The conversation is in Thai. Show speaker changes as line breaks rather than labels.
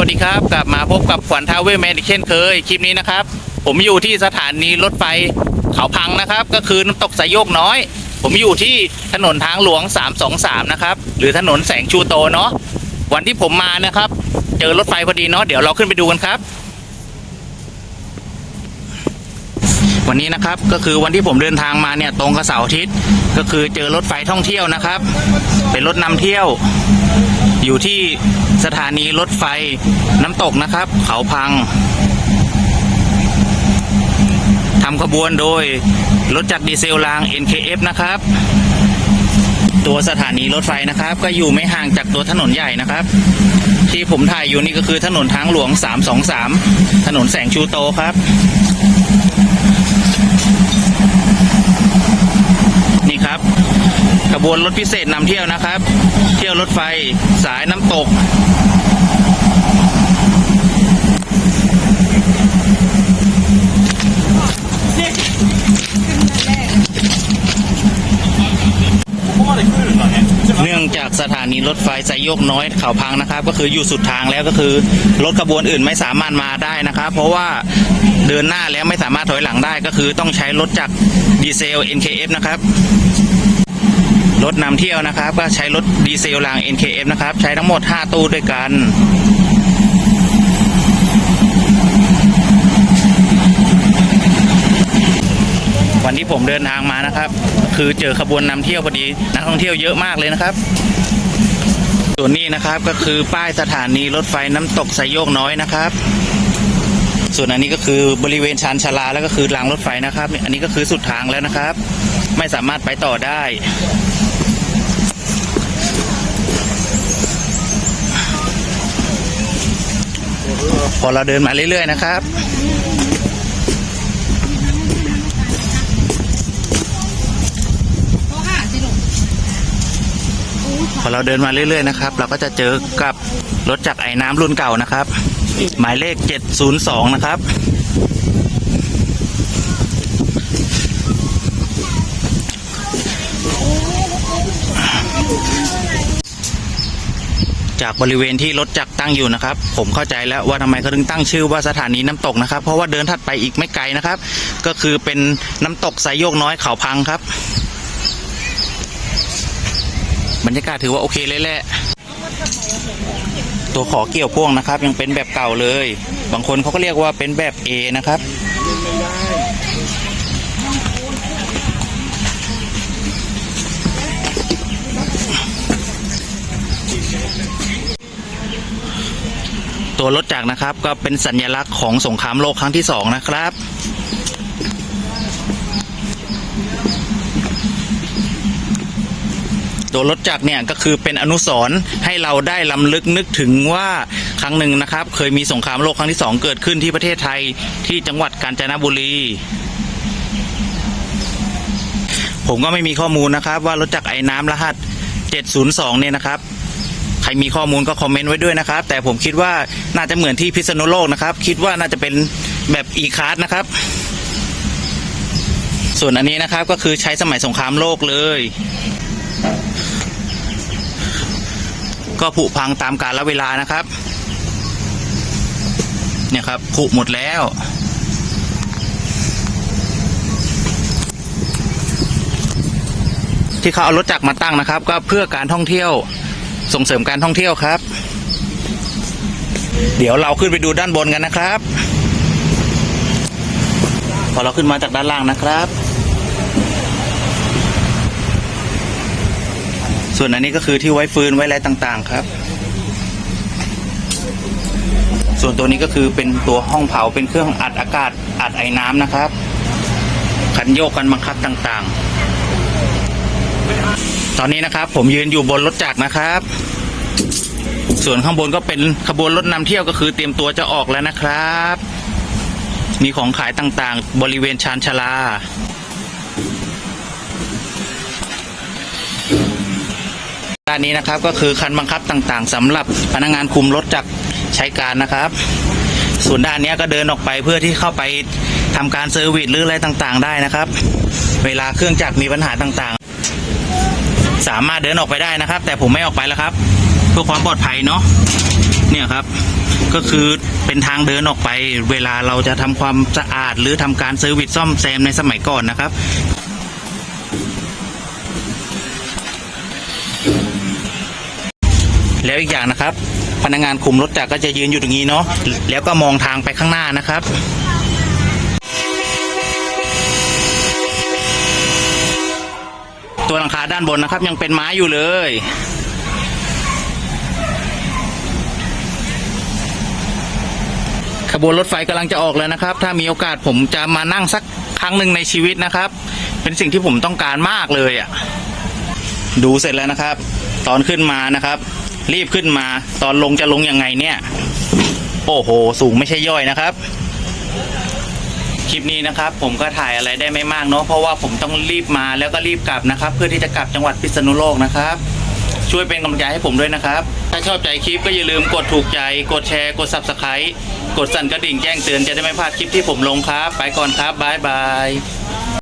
วัสดีครับ กลับมาพบกับขวัญทาวเวลแมนอีกเช่นเคย คลิปนี้นะครับ ผมอยู่ที่สถานีรถไฟเขาพังนะครับ ก็คือน้ำตกสายโยกน้อย ผมอยู่ที่ถนนทางหลวง 323 นะครับ หรือถนนแสงชูโตเนาะ วันที่ผมมานะครับ เจอรถไฟพอดีเนาะ เดี๋ยวเราขึ้นไปดูกันครับ วันนี้นะครับ ก็คือวันที่ผมเดินทางมาเนี่ยตรงกับเสาร์อาทิตย์ ก็คือเจอรถไฟท่องเที่ยวนะครับ เป็นรถนำเที่ยว อยู่ที่สถานีรถไฟน้ำตกนะครับ เขาพังทำขบวนโดยรถจักรดีเซลราง NKF นะครับ ตัวสถานีรถไฟนะครับ ก็อยู่ไม่ห่างจากตัวถนนใหญ่นะครับ ที่ผมถ่ายอยู่นี่ก็คือถนนทางหลวง 323 ถนนแสงชูโตครับ ครับขบวนรถพิเศษนำเที่ยวนะครับ เที่ยวรถไฟสายน้ำตก เนื่องจากสถานีรถไฟสายโยกน้อยเขาพังนะครับ ก็คืออยู่สุดทางแล้วก็คือรถขบวนอื่นไม่สามารถมาได้นะครับ เพราะว่าเดินหน้าแล้วไม่สามารถถอยหลังได้ก็คือต้องใช้รถจากดีเซล NKF นะครับ รถนำเที่ยวนะครับ ก็ใช้รถดีเซลราง NKF นะครับ ใช้ทั้งหมด 5 ตู้ด้วยกันวันที่ผมเดินทางมานะครับ คือเจอขบวนนำเที่ยวพอดีนักท่องเที่ยวเยอะมากเลยนะครับ ส่วนนี้นะครับก็คือป้ายสถานีรถไฟน้ำตกไซโยกน้อยนะครับ ส่วนอันนี้ก็คือบริเวณชานชาลาแล้วก็คือรางรถไฟนะครับ อันนี้ก็คือสุดทางแล้วนะครับ ไม่สามารถไปต่อได้ พอเราเดินมาเรื่อยๆนะครับ พอเราเดินมาเรื่อยๆนะครับ เราก็จะเจอกับรถจักรไอ้น้ำรุ่นเก่านะครับ หมายเลข 702 นะครับ จากบริเวณที่รถจักรตั้งอยู่นะครับ ผมเข้าใจแล้วว่าทำไมเขาถึงตั้งชื่อว่าสถานีน้ำตกนะครับ เพราะว่าเดินถัดไปอีกไม่ไกลนะครับ ก็คือเป็นน้ำตกสายโยกน้อยเขาพังครับ บรรยากาศถือว่าโอเคเลยแหละตัวขอเกี่ยวพ่วงนะครับ ยังเป็นแบบเก่าเลย บางคนเขาก็เรียกว่าเป็นแบบ A นะครับ ตัวรถจักรนะครับ ก็เป็นสัญลักษณ์ของสงครามโลกครั้งที่สองนะครับ ตัวรถจักรเนี่ยก็คือเป็นอนุสรณ์ให้เราได้ลำลึกนึกถึงว่าครั้งหนึ่งนะครับ เคยมีสงครามโลกครั้งที่สองเกิดขึ้นที่ประเทศไทยที่จังหวัดกาญจนบุรีผมก็ไม่มีข้อมูลนะครับว่ารถจักรไอ้น้ำรหัส 702 เนี่ยนะครับ รมีข้อมูลก็คอมเมนต์ไว้ด้วยนะครับ แต่ผมคิดว่าน่าจะเหมือนที่พิษณุโลกนะครับ คิดว่าน่าจะเป็นแบบอีคาร์ดนะครับ ส่วนอันนี้นะครับก็คือใช้สมัยสงครามโลกเลย ก็ผุพังตามกาลเวลานะครับ เนี่ยครับผุหมดแล้วที่เขาเอารถจักรมาตั้งนะครับ ก็เพื่อการท่องเที่ยว ส่งเสริมการท่องเที่ยวครับ เดี๋ยวเราขึ้นไปดูด้านบนกันนะครับ พอเราขึ้นมาจากด้านล่างนะครับ ส่วนอันนี้ก็คือที่ไว้ฟืนไว้อะไรต่างๆครับ ส่วนตัวนี้ก็คือเป็นตัวห้องเผาเป็นเครื่องอัดอากาศอัดไอ้น้ำนะครับ ขันโยกกันบังคับต่างๆ ตอนนี้นะครับ ผมยืนอยู่บนรถจักรนะครับ ส่วนข้างบนก็เป็นขบวนรถนำเที่ยวก็คือเตรียมตัวจะออกแล้วนะครับ มีของขายต่างๆ บริเวณชานชาลาด้านนี้นะครับก็คือคันบังคับต่างๆสำหรับพนักงานคุมรถจักรใช้การนะครับ ส่วนด้านนี้ก็เดินออกไปเพื่อที่เข้าไปทำการเซอร์วิสหรืออะไรต่างๆ ได้นะครับ เวลาเครื่องจักรมีปัญหาต่างๆ สามารถเดินออกไปได้นะครับ แต่ผมไม่ออกไปแล้วครับ เพื่อความปลอดภัยเนาะเนี่ยครับ ก็คือเป็นทางเดินออกไป เวลาเราจะทำความสะอาด หรือทำการเซอร์วิสซ่อมแซมในสมัยก่อนนะครับแล้วอีกอย่างนะครับ พนักงานคุมรถจักรก็จะยืนอยู่ตรงนี้เนาะแล้วก็มองทางไปข้างหน้านะครับ ตัวหลังคาด้านบนนะครับ ยังเป็นไม้อยู่เลย ขบวนรถไฟกำลังจะออกแล้วนะครับ ถ้ามีโอกาสผมจะมานั่งสักครั้งหนึ่งในชีวิตนะครับ เป็นสิ่งที่ผมต้องการมากเลยอะ ดูเสร็จแล้วนะครับ ตอนขึ้นมานะครับ รีบขึ้นมา ตอนลงจะลงยังไงเนี่ย โอ้โห สูงไม่ใช่ย่อยนะครับ คลิปนี้นะครับผมก็ถ่ายอะไรได้ไม่มากเนาะเพราะว่าผมต้องรีบมาแล้วก็รีบกลับนะครับ เพื่อที่จะกลับจังหวัดพิษณุโลกนะครับ ช่วยเป็นกำลังใจให้ผมด้วยนะครับ ถ้าชอบใจคลิปก็อย่าลืมกดถูกใจ กดแชร์ กด subscribe กดสั่นกระดิ่งแจ้งเตือนจะได้ไม่พลาดคลิปที่ผมลงครับ ไปก่อนครับบายบาย